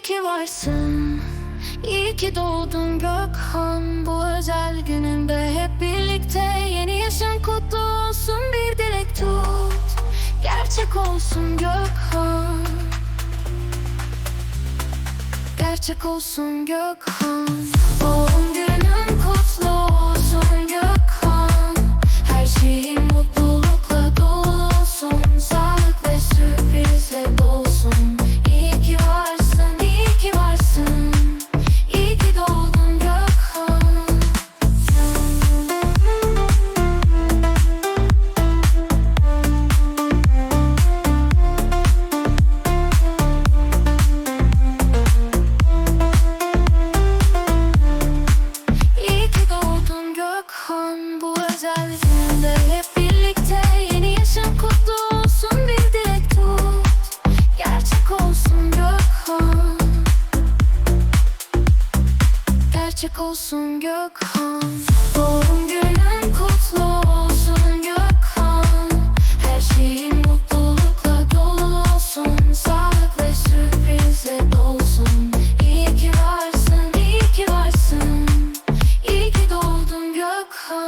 iyi ki varsın. İyi ki doğdun Gökhan. Bu özel gününde hep birlikte Yeni yaşın kutlu olsun. Bir dilek tut Gerçek olsun Gökhan. Gerçek olsun Gökhan. Doğum Gökhan Bu özel hep birlikte Yeni yaşın kutlu olsun bir dilek tut. Gerçek olsun Gökhan. Gerçek olsun Gökhan varsın,